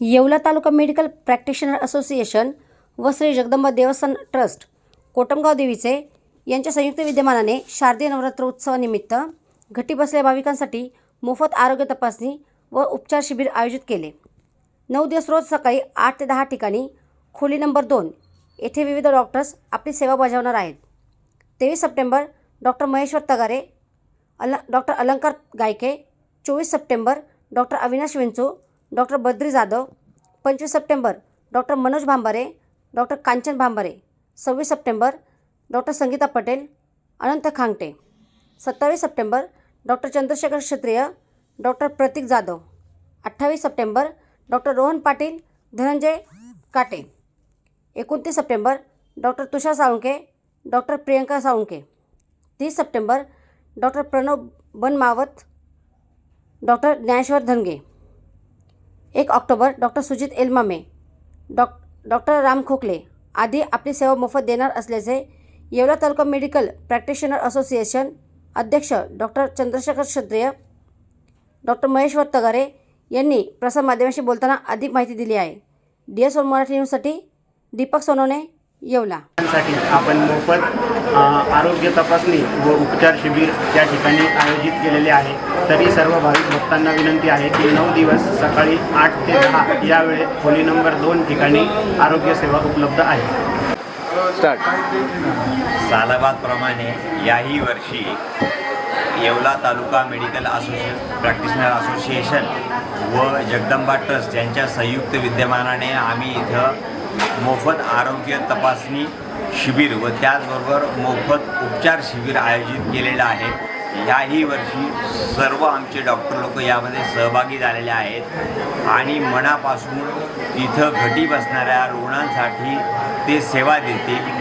Yeola taluka medical practitioner association व श्री जगदंबा देवस्थान trust Kotamgaon देवीचे यांच्या संयुक्त विद्यमानाने शारदीय नवरात्र उत्सवानिमित्त घटी बसलेल्या भाविकांसाठी मोफत आरोग्य तपासणी व उपचार शिबिर आयोजित केले. नऊ दिवस रोज सकाळी आठ ते दहा ठिकाणी खोली नंबर दोन येथे विविध डॉक्टर्स आपली सेवा बजावणार आहेत. तेवीस सप्टेंबर डॉक्टर महेश्वर तगारे अल डॉक्टर अलंकार गायके चोवीस सप्टेंबर डॉक्टर अविनाश विंचू डॉक्टर बद्री जाधव पंचवीस September doctor Manoj Bhambare doctor Kanchan Bhambare सव्वीस सप्टेंबर डॉक्टर संगीता पटेल अनंत खांगटे. सत्तावीस September doctor Chandrashekhar Kshatriya doctor Pratik Jadhav. अठ्ठावीस सप्टेंबर डॉक्टर रोहन पाटील धनंजय काटे. एकोणतीस September doctor Tushar Salunke doctor Priyanka Salunke तीस September doctor Pranav Banmavat doctor Dnyaneshwar Dhange. एक October doctor Sujit Elmame dock doctor Ram Khokle आधी आपली सेवा मोफत देणार असल्याचे Yeola taluka medical practitioner association अध्यक्ष डॉक्टर चंद्रशेखर क्षत्रिय डॉक्टर महेश्वर तगारे यांनी प्रसारमाध्यमांशी बोलताना अधिक माहिती दिली आहे. डी एस मराठी न्यूजसाठी दीपक सोनवणे येवला. साठी आपण मोफत आरोग्य तपासणी व उपचार शिबिर त्या ठिकाणी आयोजित केलेले आहे. तरी सर्व भाविक भक्तांना विनंती आहे की नऊ दिवस सकाळी आठ ते दहा या वेळेत खोली नंबर दोन ठिकाणी आरोग्य सेवा उपलब्ध आहे. सालाबादप्रमाणे याही वर्षी येवला तालुका मेडिकल असोसिए प्रॅक्टिशनर असोसिएशन व जगदंबा ट्रस्ट यांच्या संयुक्त विद्यमानाने आम्ही इथं मोफत आरोग्य तपासणी शिबिर व त्याचबरोबर मोफत उपचार शिबिर आयोजित केलेलं आहे. ह्याही वर्षी सर्व आमचे डॉक्टर लोक यामध्ये सहभागी झालेले आहेत आणि मनापासून इथं घटी बसणाऱ्या रुग्णांसाठी ते सेवा देतील.